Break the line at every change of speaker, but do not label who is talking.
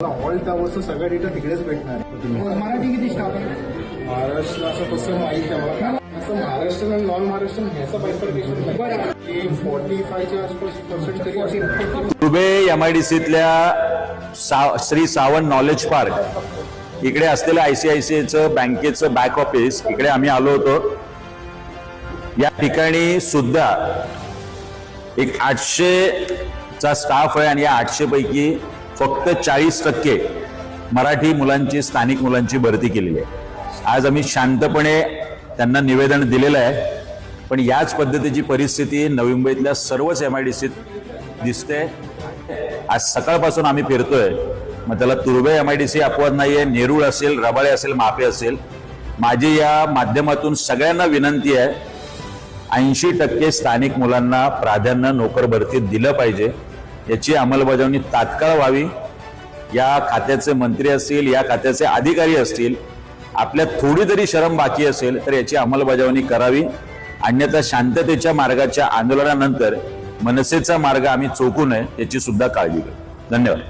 All टावरचं सगळं data तिकडेच भेटणार आहे.
मराठी किती स्टाफ आहे
महाराष्ट्र असं कसं माहीत आहे असं महाराष्ट्र आणि नॉन महाराष्ट्र ह्याचा. की फोर्टी फायच्या आसपास पर्सेंट तरी असेल
दुबे एम आय डी सीतल्या सा श्री सावंत नॉलेज पार्क इकडे असलेलं आय सी आय सी आयचं बँकेचं बॅक ऑफिस इकडे आम्ही आलो होतो. या ठिकाणी सुद्धा एक आठशे चा स्टाफ आहे आणि या आठशे पैकी फक्त चाळीस टक्के मराठी मुलांची स्थानिक मुलांची भरती केलेली आहे. आज आम्ही शांतपणे त्यांना निवेदन दिलेलं आहे. पण याच पद्धतीची परिस्थिती नवी मुंबईतल्या सर्वच एम आय डी सीत दिसते आज सकाळपासून आम्ही फिरतोय. मग त्याला तुर्बे एम आय डी सी अपवाद नाहीये. नेरूळ असेल रबाळे असेल मापे असेल. माझी या माध्यमातून सगळ्यांना विनंती आहे. ऐंशी टक्के स्थानिक मुलांना प्राधान्य नोकर भरतीत दिलं पाहिजे. याची अंमलबजावणी तात्काळ व्हावी. या खात्याचे मंत्री असतील या खात्याचे अधिकारी असतील आपल्या थोडी तरी शरम बाकी असेल तर याची अंमलबजावणी करावी. अन्यथा शांततेच्या मार्गाच्या आंदोलनानंतर मनसेचा मार्ग आम्ही चोकू नये याची सुद्धा काळजी घेऊ धन्यवाद.